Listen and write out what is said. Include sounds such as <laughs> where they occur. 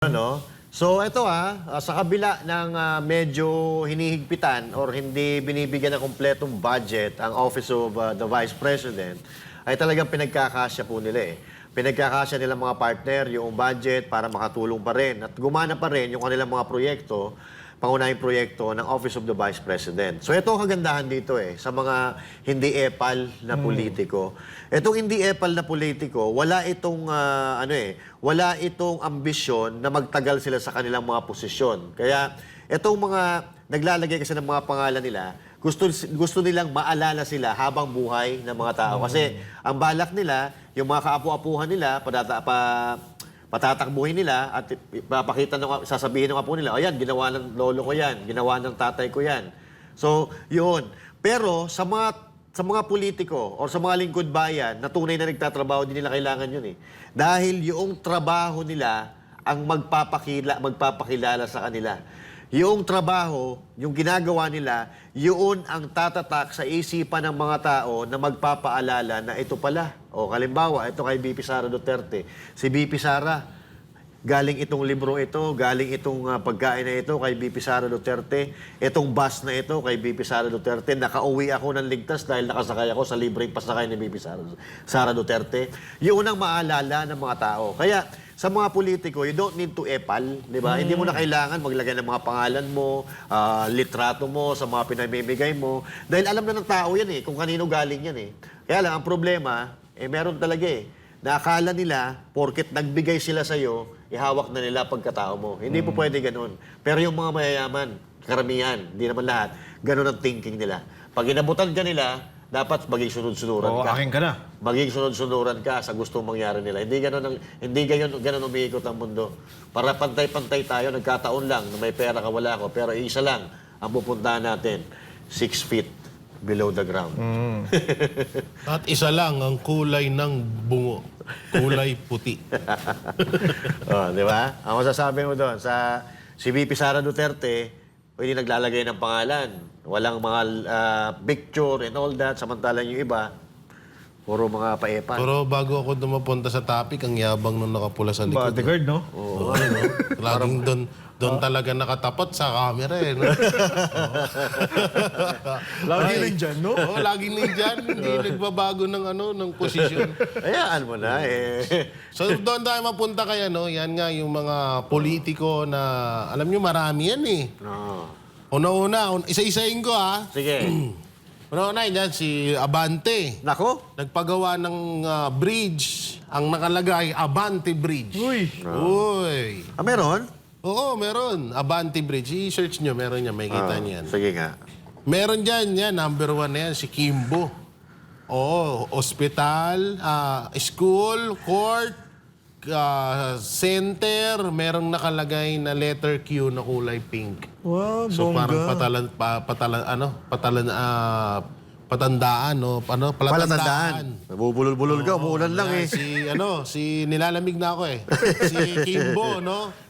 Ano? So ito ah, ah, sa kabila ng ah, medyo hinihigpitan or hindi binibigyan ng kompletong budget ang Office of ah, the Vice President, ay talagang pinagkakasya po nila eh. Pinagkakasya nila mga partner yung budget para makatulong pa rin at gumana pa rin yung kanilang mga proyekto, pangunahing proyekto ng Office of the Vice President. So ito ang kagandahan dito eh, sa mga hindi epal na politiko. Itong hindi epal na politiko, wala itong ah, ano eh, wala itong ambisyon na magtagal sila sa kanilang mga posisyon. Kaya itong mga naglalagay kasi ng mga pangalan nila, gusto gusto nilang maalala sila habang buhay ng mga tao kasi ang balak nila, yung mga kaapu-apuhan nila, padata pa patatakbuhin nila at ipapakita ng sasabihin ng apo nila, ayan, ginawa ng lolo ko yan, ginawa ng tatay ko yan. So, yun. Pero sa mga sa mga politiko o sa mga lingkod bayan na tunay na nagtatrabaho, din nila kailangan yun eh. Dahil yung trabaho nila ang magpapakila, magpapakilala sa kanila. Yung trabaho, yung ginagawa nila, yun ang tatatak sa isipan ng mga tao na magpapaalala na ito pala. O kalimbawa, ito kay BP Sara Duterte. Si BP Sara, galing itong libro ito, galing itong ah, pagkain na ito kay BP Sara Duterte, itong bus na ito kay BP Sara Duterte, nakauwi ako ng ligtas dahil nakasakay ako sa libreng pasakay ni BP Sara, Sara Duterte. Yun ang maalala ng mga tao. Kaya sa mga politiko, you don't need to epal, di ba? Hindi mo na kailangan maglagay ng mga pangalan mo, ah, litrato mo sa mga pinamimigay mo. Dahil alam na ng tao yan eh, kung kanino galing yan eh. Kaya lang, ang problema, eh meron talaga eh, na akala nila, porket nagbigay sila sa'yo, ihawak na nila pagkatao mo. Hindi po pwede ganun. Pero yung mga mayayaman, karamihan, hindi naman lahat, ganun ang thinking nila. Pag inabutan ka nila, dapat maging sunod-sunuran Oo, ka akin ka na. maging sunod-sunuran ka sa gustong mangyari nila. Hindi ganoon ang hindi ganyan ganun umiikot ang mundo. Para pantay-pantay tayo, nagkataon lang na may pera ka wala ako, pero isa lang ang pupuntahan natin, six feet below the ground. <laughs> At isa lang ang kulay ng bungo. Kulay puti. <laughs> oh, di ba? Ang masasabi mo doon sa si VP Sara Duterte, hindi naglalagay ng pangalan. Walang mga ah, picture and all that. Samantalang yung iba, puro mga paepan. Pero bago ako dumapunta sa topic, ang yabang nung nakapula sa likod. Bodyguard, no? Oo, ano? Laging doon doon talaga nakatapat sa camera eh. No? Lagi rin dyan, no? Oo, laging nandyan. Hindi nagbabago ng ano, ng posisyon. Ayaan mo na eh. So doon tayo mapunta kaya, no? Yan nga yung mga politiko na, alam nyo, marami yan eh. no. Una-una, un- isa-isahin ko ha. Sige. <clears throat> Una-una, yan si Abante. Nako, Nagpagawa ng ah, bridge. Ang nakalagay, Abante Bridge. Uy! Uy. ah, meron? Oo, meron. Abante Bridge. I-search nyo, meron yan. May kita Ah, niyan. Sige nga. Meron dyan, yan. Number one na yan, si Kimbo. Oo, hospital, ah, school, court, ah, center. Merong nakalagay na letter Q na kulay pink. Wow, So parang patalan, pa, patalan, ano, patalan, ah, patandaan, no? Ano, Palatandaan. Nabubulol-bulol ka, umuulan lang eh. Si, ano, si nilalamig na ako eh. si Kimbo, no?